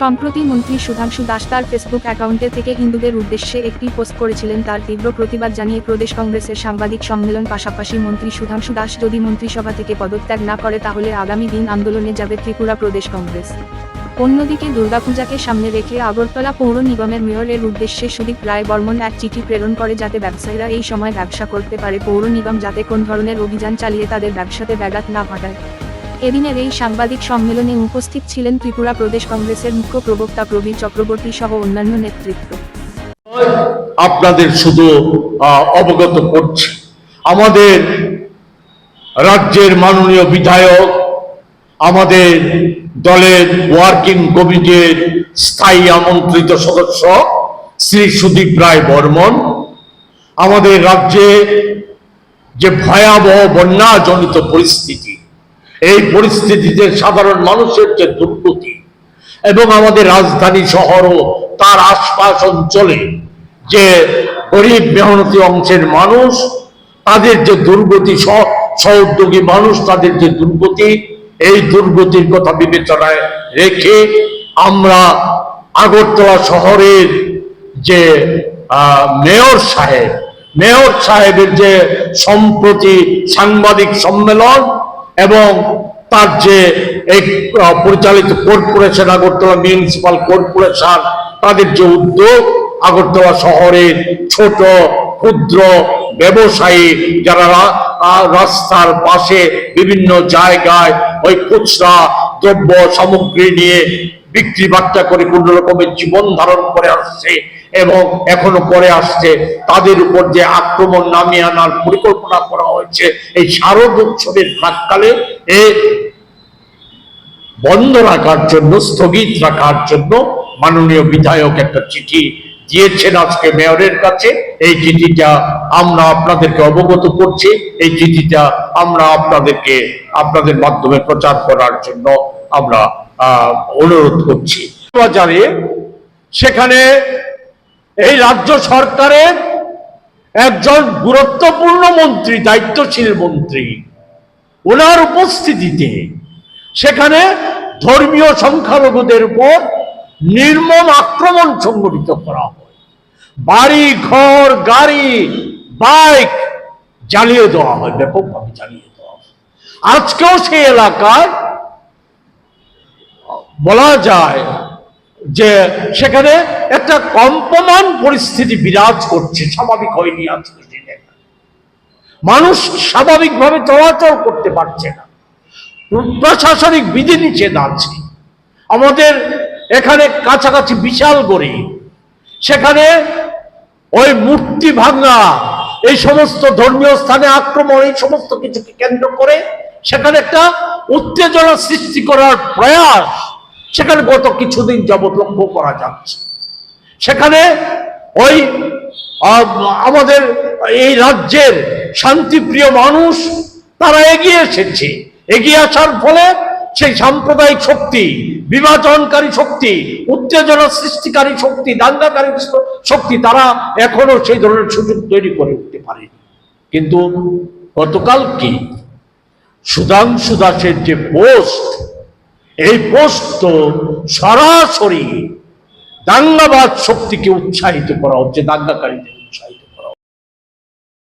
সম্প্রতি মন্ত্রী সুধাংশু দাস তার ফেসবুক অ্যাকাউন্টে থেকে হিন্দুদের উদ্দেশ্যে একটি পোস্ট করেছিলেন। তার তীব্র প্রতিবাদ জানিয়ে প্রদেশ কংগ্রেসের সাংবাদিক সম্মেলন পাশাপাশি মন্ত্রী সুধাংশু দাস যদি মন্ত্রিসভা থেকে পদত্যাগ না করে, তাহলে আগামী দিন আন্দোলনে যাবে ত্রিপুরা প্রদেশ কংগ্রেস। অন্যদিকে দুর্গাপূজাকে সামনে রেখে আগরতলা পৌর নিগমের মেয়রের উদ্দেশ্যে সুদীপ রায় বর্মন এক চিঠি প্রেরণ করে যাতে ব্যবসায়ীরা এই সময় ব্যবসা করতে পারে। পৌর নিগম যাতে কোন ধরনের অভিযান চালিয়ে তাদের ব্যবসাতে ব্যাঘাত না ঘটায়। এদিনের এই সাংবাদিক সম্মেলনে উপস্থিত ছিলেন ত্রিপুরা প্রদেশ কংগ্রেসের মুখ্য প্রবক্তা প্রবীর চক্রবর্তী সহ অন্যান্য নেতৃত্ব। আপনাদের শুধু অবগত করছি। আমাদের রাজ্যের মাননীয় বিধায়ক, আমাদের দলের ওয়ার্কিং কমিটির স্থায়ী আমন্ত্রিত সদস্য শ্রী সুদীপ রায় বর্মন, আমাদের রাজ্যে যে ভয়াবহ বন্যাজনিত পরিস্থিতি এই পরিস্থিতিতে সাধারণ মানুষের যে দুর্গতি এবং আমাদের রাজধানী শহর ও তার আশপাশ অঞ্চলে যে গরিব মেহনতি অংশের মানুষ, তাদের যে দুর্গতি সহোদ্যোগী মানুষ, তাদের যে দুর্গতি, এই দুর্গতির কথা বিবেচনায় রেখে আমরা আগরতলা শহরের যে মেয়র সাহেব, মেয়র সাহেবের যে সম্প্রতি সাংবাদিক সম্মেলন এবং তার যে এই পরিচালিত কর্পোরেশন আগরতলা মিউনিসিপাল কর্পোরেশন তাদের যে উদ্যোগ, আগরতলা শহরের ছোট, ক্ষুদ্র ব্যবসায়ী যারা রাস্তার পাশে বিভিন্ন জায়গায় ওই খুচরা দ্রব্য সামগ্রী নিয়ে বিক্রি বাট্টা করে কোন রকমের জীবন ধারণ করে আসছে এবং এখনও করে আসছে, তাদের উপর যে আক্রমণ নামিয়ে আনার পরিকল্পনা করা হয়েছে, এই শারদ উৎসবের প্রাককালে এ বন্ধ রাখার জন্য, স্থগিত রাখার জন্য মাননীয় বিধায়ক একটা চিঠি দিয়েছেন আজকে মেয়রের কাছে। এই চিঠিটা আমরা আপনাদেরকে অবগত করছি। এই চিঠিটা আমরা আপনাদেরকে, আপনাদের মাধ্যমে প্রচার করার জন্য আমরা অনুরোধ করছি। বাজারে সেখানে এই রাজ্য সরকারের একজন গুরুত্বপূর্ণ মন্ত্রী, দায়িত্বশীল মন্ত্রী। ওনার উপস্থিতিতে সেখানে ধর্মীয় সংখ্যালঘুদের উপর নির্মম আক্রমণ সংগঠিত করা হয়। বাড়ি, ঘর, গাড়ি, বাইক জ্বালিয়ে দেওয়া হয়, ব্যাপকভাবে জ্বালিয়ে দেওয়া হয়। আজকেও সেই এলাকায় বলা যায় যে সেখানে একটা কম্পমান পরিস্থিতি বিরাজ করছে, স্বাভাবিক হয়নি আজকে দিনে। মানুষ স্বাভাবিকভাবে চলাচল করতে পারছে না। প্রশাসনিক বিধিনিষেধ আছে। আমাদের এখানে কাছাকাছি বিশাল গরিব সেখানে ওই মূর্তি ভাঙা, এই সমস্ত ধর্মীয় স্থানে আক্রমণ, এই সমস্ত কিছুকে কেন্দ্র করে সেখানে একটা উত্তেজনা সৃষ্টি করার প্রয়াস সেখানে গত কিছুদিন যাবৎ লক্ষ্য করা যাচ্ছে। সেখানে ওই আমাদের এই রাজ্যের শান্তিপ্রিয় মানুষ, তারা এগিয়ে এসেছে। এগিয়ে আসার ফলে সেই সাম্প্রদায়িক শক্তি, বিভাজনকারী শক্তি, উত্তেজনা সৃষ্টিকারী শক্তি, দাঙ্গাকারী শক্তি, তারা এখনও সেই ধরনের সুযোগ তৈরি করে উঠতে পারে কিন্তু গতকাল কি সুধাংশু দাসের যে পোস্ট এই তো সরাসরি দাঙ্গাবাদ শক্তিকে উৎসাহিত করা হচ্ছে দাঙ্গাকারীদের।